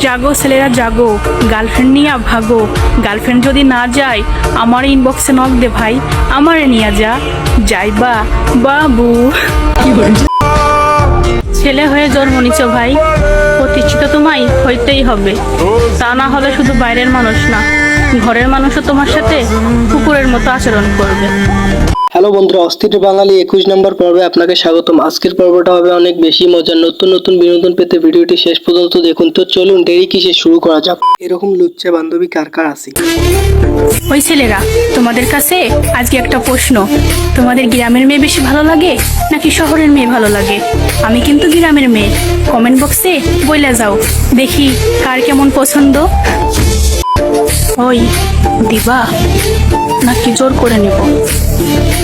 জাগো ছেলেরা, জাগো। গার্লফ্রেন্ড নিয়ে ভাগো। গার্লফ্রেন্ড যদি না যায়, আমার ইনবক্সে নক দে ভাই। আমারে নিয়ে যা। যাইবা। বাবু। ছেলে হয়ে জন্ম নিছ ভাই। প্রতিষ্ঠিত তোমায় হইতেই হবে। তা না হলে শুধু বাইরের মানুষ না, ঘরের মানুষও তোমার সাথে কুকুরের মতো আচরণ করবে। হ্যালো বন্ধুরা, অস্থির বাঙালি একুশ নম্বর পর্বে আপনাকে স্বাগতম। আজকের পর্বটা হবে অনেক বেশি মজার। নতুন নতুন বিনোদন পেতে ভিডিওটি শেষ পর্যন্ত দেখুন। তো চলুন, দেরি কিসে শুরু করা যাক? এরকম লুচ্চা বান্ধবী কার কার আছে? ওই ছেলেরা, তোমাদের কাছে আজকে একটা প্রশ্ন। তোমাদের গ্রামের মেয়ে বেশি ভালো লাগে, নাকি শহরের মেয়ে ভালো লাগে? আমি কিন্তু গ্রামের মেয়ে। কমেন্ট বক্সে বইলা যাও। দেখি কার কেমন পছন্দ। ওই দিবা? নাকি জোর করে নিব?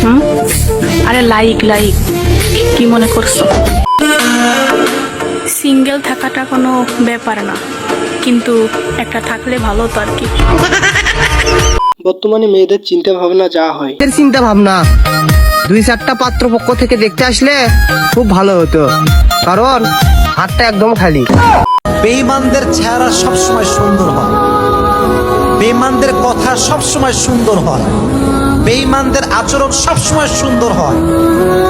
হুম? আরে লাইক লাইক। কি মনে করছ? সিঙ্গেল থাকাটা কোনো ব্যাপার না। কিন্তু একটা থাকলে ভালো তো আর কি। বর্তমানে মেয়েদের চিন্তা ভাবনা যা হয়। এর চিন্তা ভাবনা দুই চারটা পাত্রপক্ষ থেকে দেখতে আসলে খুব ভালো হতো। কারণ হাতটা একদম খালি। বেঈমানদের চেহারা সবসময় সুন্দর হয়। কথা সবসময় সুন্দর হয়। বেঈমানদের আচরণ সবসময় সুন্দর হয়।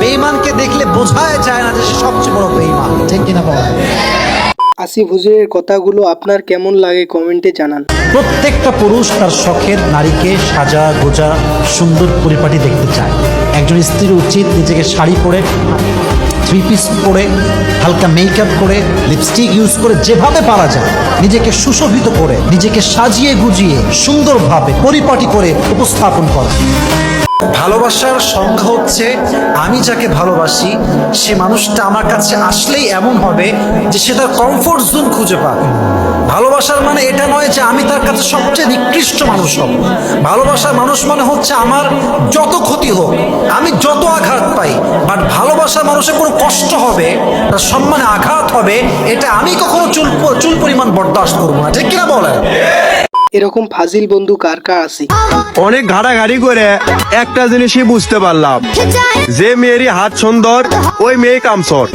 বেঈমানকে দেখলে বোঝাই যায় না যে সে সবচেয়ে বড় বেঈমান। ঠিক কিনা বলা? আসিফ হুজুরের কথাগুলো আপনার কেমন লাগে কমেন্টে জানান। প্রত্যেকটা পুরুষ তার শখের নারীকে সাজা গোজা সুন্দর পরিপাটি দেখতে চায়। একজন স্ত্রীর উচিত নিজেকে শাড়ি পরে থ্রি পিস পরে হালকা মেকআপ করে লিপস্টিক ইউজ করে, যেভাবে পারা যায়, নিজেকে সুশোভিত করে, নিজেকে সাজিয়ে গুজিয়ে, সুন্দরভাবে পরিপাটি করে উপস্থাপন করে। ভালোবাসার সংখ্যা হচ্ছে, আমি যাকে ভালোবাসি, সে মানুষটা আমার কাছে আসলেই এমন হবে যে সে তার কমফোর্ট জোন খুঁজে পাবে। ভালোবাসার মানে এটা নয় যে আমি তার কাছে সবচেয়ে নিকৃষ্ট মানুষ হব। ভালোবাসার মানুষ মানে হচ্ছে আমার যত ক্ষতি হোক আমি যত আঘাত পাই বাট ভালোবাসার মানুষের কোনো কষ্ট হবে তার সম্মানে আঘাত হবে এটা আমি কখনো চুল চুল পরিমাণ বরদাস্ত করব না। ঠিক কিনা বলেন? এরকম ফাজিল বন্ধু কার কার আছে? অনেক ঘাড়াঘাড়ি করে একটা জিনিসই বুঝতে পারলাম। যে মেয়েরই হাত সুন্দর ওই মেয়ে কামসর।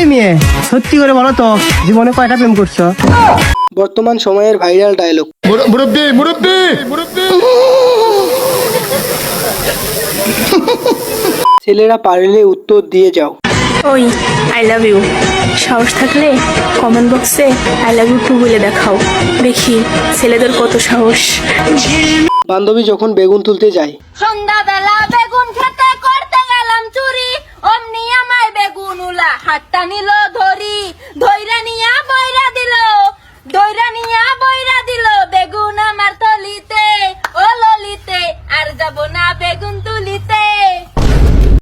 এই মেয়ে সত্যি করে বলো তো জীবনে কয়টা প্রেম করছ? বর্তমান সময়ের ভাইরাল ডায়লগ মুরব্বী মুরব্বী! ছেলেরা পারলে উত্তর দিয়ে যাও। ওই আই লাভ ইউ সাহস থাকলে কমেন্ট বক্সে আই লাভ ইউ টু বলে দেখাও। দেখি ছেলেদের কত সাহস। বান্ধবী যখন বেগুন তুলতে যায় সন্ধ্যাবেলা বেগুন খেতে করতে গেলাম চুরি উলা হাতটা নিল ধরি ধৈরা নিয়া বইরা দিল দইরা নিয়া